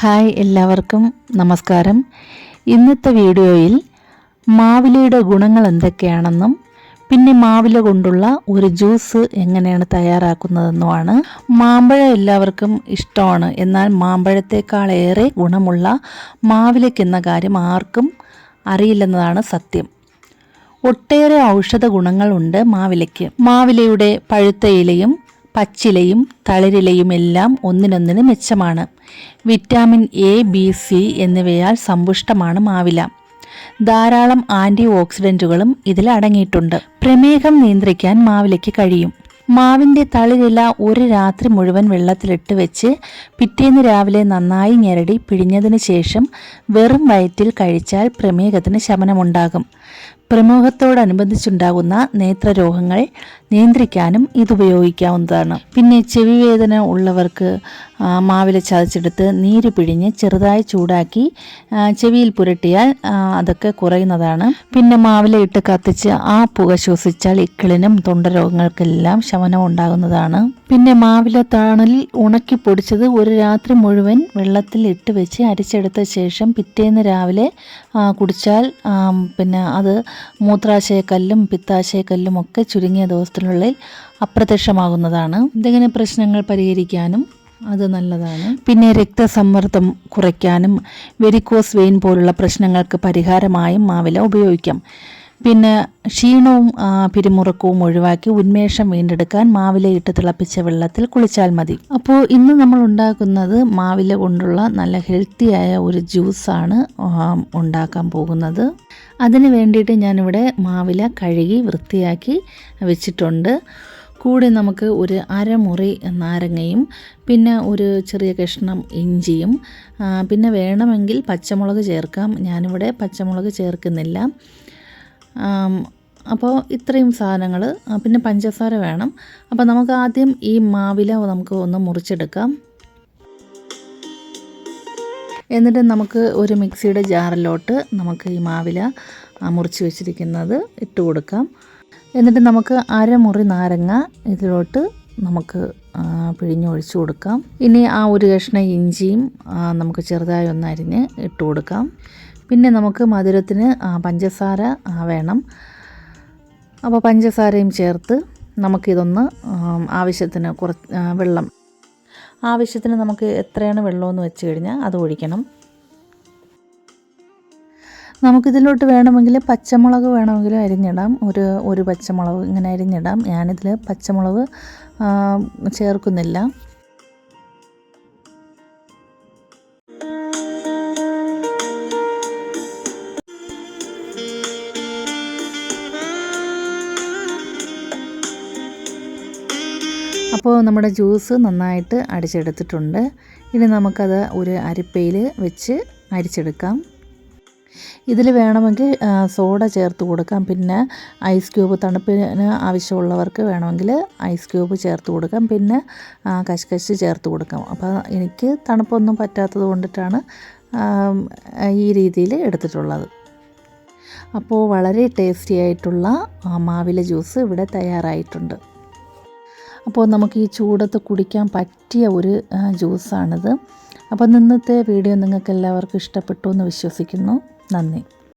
Hi എല്ലാവർക്കും നമസ്കാരം. ഇന്നത്തെ വീഡിയോയിൽ മാവിലയുടെ ഗുണങ്ങൾ എന്തൊക്കെയാണെന്നും പിന്നെ മാവില കൊണ്ടുള്ള ഒരു ജ്യൂസ് എങ്ങനെയാണ് തയ്യാറാക്കുന്നതെന്നുമാണ്. മാമ്പഴം എല്ലാവർക്കും ഇഷ്ടമാണ്. എന്നാൽ മാമ്പഴത്തേക്കാളേറെ ഗുണമുള്ള മാവിലയ്ക്കെന്ന കാര്യം ആർക്കും അറിയില്ലെന്നതാണ് സത്യം. ഒട്ടേറെ ഔഷധ ഗുണങ്ങളുണ്ട് മാവിലയ്ക്ക്. മാവിലയുടെ പഴുത്ത ഇലയും പച്ചിലയും തളിരിലയും എല്ലാം ഒന്നിനൊന്നിന് മെച്ചമാണ്. വിറ്റാമിൻ എ ബി സി എന്നിവയാൽ സമ്പുഷ്ടമാണ് മാവില. ധാരാളം ആന്റി ഓക്സിഡന്റുകളും ഇതിൽ അടങ്ങിയിട്ടുണ്ട്. പ്രമേഹം നിയന്ത്രിക്കാൻ മാവിലയ്ക്ക് കഴിയും. മാവിന്റെ തളിരില ഒരു രാത്രി മുഴുവൻ വെള്ളത്തിലിട്ട് വെച്ച് പിറ്റേന്ന് രാവിലെ നന്നായി ഞെരടി പിഴിഞ്ഞതിന് ശേഷം വെറും വയറ്റിൽ കഴിച്ചാൽ പ്രമേഹത്തിന് ശമനമുണ്ടാകും. പ്രമേഹത്തോടനുബന്ധിച്ചുണ്ടാകുന്ന നേത്രരോഗങ്ങൾ നിയന്ത്രിക്കാനും ഇത് ഉപയോഗിക്കാവുന്നതാണ് പിന്നെ ചെവി വേദന ഉള്ളവർക്ക് മാവില ചതച്ചെടുത്ത് നീര് പിഴിഞ്ഞ് ചെറുതായി ചൂടാക്കി ചെവിയിൽ പുരട്ടിയാൽ അതൊക്കെ കുറയുന്നതാണ്. പിന്നെ മാവില ഇട്ട് കത്തിച്ച് ആ പുക ശ്വസിച്ചാൽ ഇക്കിളിനും തൊണ്ടരോഗങ്ങൾക്കെല്ലാം ഉണ്ടാകുന്നതാണ്. പിന്നെ മാവില താണലിൽ ഉണക്കി പൊടിച്ചത് ഒരു രാത്രി മുഴുവൻ വെള്ളത്തിൽ ഇട്ട് വെച്ച് അരിച്ചെടുത്ത ശേഷം പിറ്റേന്ന് രാവിലെ കുടിച്ചാൽ പിന്നെ അത് മൂത്രാശയക്കല്ലും പിത്താശയക്കല്ലും ഒക്കെ ചുരുങ്ങിയ ദിവസത്തിനുള്ളിൽ അപ്രത്യക്ഷമാകുന്നതാണ്. എന്തെങ്കിലും പ്രശ്നങ്ങൾ പരിഹരിക്കാനും അത് നല്ലതാണ്. പിന്നെ രക്തസമ്മർദ്ദം കുറയ്ക്കാനും വെരിക്കോസ് വെയിൻ പോലുള്ള പ്രശ്നങ്ങൾക്ക് പരിഹാരമായും മാവില ഉപയോഗിക്കാം. പിന്നെ ക്ഷീണവും പിരിമുറുക്കവും ഒഴിവാക്കി ഉന്മേഷം വീണ്ടെടുക്കാൻ മാവില ഇട്ട് തിളപ്പിച്ച വെള്ളത്തിൽ കുളിച്ചാൽ മതി. അപ്പോൾ ഇന്ന് നമ്മൾ ഉണ്ടാക്കുന്നത് മാവില കൊണ്ടുള്ള നല്ല ഹെൽത്തിയായ ഒരു ജ്യൂസാണ് ഉണ്ടാക്കാൻ പോകുന്നത്. അതിന് വേണ്ടിയിട്ട് ഞാനിവിടെ മാവില കഴുകി വൃത്തിയാക്കി വെച്ചിട്ടുണ്ട്. കൂടെ നമുക്ക് ഒരു അരമുറി നാരങ്ങയും പിന്നെ ഒരു ചെറിയ കഷ്ണം ഇഞ്ചിയും പിന്നെ വേണമെങ്കിൽ പച്ചമുളക് ചേർക്കാം. ഞാനിവിടെ പച്ചമുളക് ചേർക്കുന്നില്ല. അപ്പോൾ ഇത്രയും സാധനങ്ങൾ പിന്നെ പഞ്ചസാര വേണം. അപ്പോൾ നമുക്ക് ആദ്യം ഈ മാവില നമുക്ക് ഒന്ന് മുറിച്ചെടുക്കാം. എന്നിട്ട് നമുക്ക് ഒരു മിക്സിയുടെ ജാറിലോട്ട് നമുക്ക് ഈ മാവില മുറിച്ച് വെച്ചിരിക്കുന്നത് ഇട്ട് കൊടുക്കാം. എന്നിട്ട് നമുക്ക് അരമുറി നാരങ്ങ ഇതിലോട്ട് നമുക്ക് പിഴിഞ്ഞൊഴിച്ചു കൊടുക്കാം. ഇനി ആ ഒരു കഷ്ണം ഇഞ്ചിയും നമുക്ക് ചെറുതായി ഒന്ന് അരിഞ്ഞ് ഇട്ട് കൊടുക്കാം. പിന്നെ നമുക്ക് മധുരത്തിന് പഞ്ചസാര വേണം. അപ്പോൾ പഞ്ചസാരയും ചേർത്ത് നമുക്കിതൊന്ന് ആവശ്യത്തിന് കുറച്ച് വെള്ളം. ആവശ്യത്തിന് നമുക്ക് എത്രയാണ് വെള്ളമെന്ന് വെച്ച് കഴിഞ്ഞാൽ അത് ഒഴിക്കണം. നമുക്കിതിലോട്ട് വേണമെങ്കിൽ പച്ചമുളക് വേണമെങ്കിൽ അരിഞ്ഞിടാം. ഒരു ഒരു പച്ചമുളക് ഇങ്ങനെ അരിഞ്ഞിടാം. ഞാനിതിൽ പച്ചമുളക് ചേർക്കുന്നില്ല. അപ്പോൾ നമ്മുടെ ജ്യൂസ് നന്നായിട്ട് അടിച്ചെടുത്തിട്ടുണ്ട്. ഇനി നമുക്കത് ഒരു അരിപ്പയിൽ വെച്ച് അരിച്ചെടുക്കാം. ഇതിൽ വേണമെങ്കിൽ സോഡ ചേർത്ത് കൊടുക്കാം. പിന്നെ ഐസ് ക്യൂബ് തണുപ്പിന് ആവശ്യമുള്ളവർക്ക് വേണമെങ്കിൽ ഐസ് ക്യൂബ് ചേർത്ത് കൊടുക്കാം. പിന്നെ കശ്കശ് ചേർത്ത് കൊടുക്കാം. അപ്പോൾ എനിക്ക് തണുപ്പൊന്നും പറ്റാത്തത് കൊണ്ടിട്ടാണ് ഈ രീതിയിൽ എടുത്തിട്ടുള്ളത്. അപ്പോൾ വളരെ ടേസ്റ്റി ആയിട്ടുള്ള മാവിലെ ജ്യൂസ് ഇവിടെ തയ്യാറായിട്ടുണ്ട്. അപ്പോൾ നമുക്ക് ഈ ചൂടത്ത് കുടിക്കാൻ പറ്റിയ ഒരു ജ്യൂസാണിത്. അപ്പോൾ ഇന്നത്തെ വീഡിയോ നിങ്ങൾക്ക് എല്ലാവർക്കും ഇഷ്ടപ്പെട്ടു എന്ന് വിശ്വസിക്കുന്നു. നന്ദി.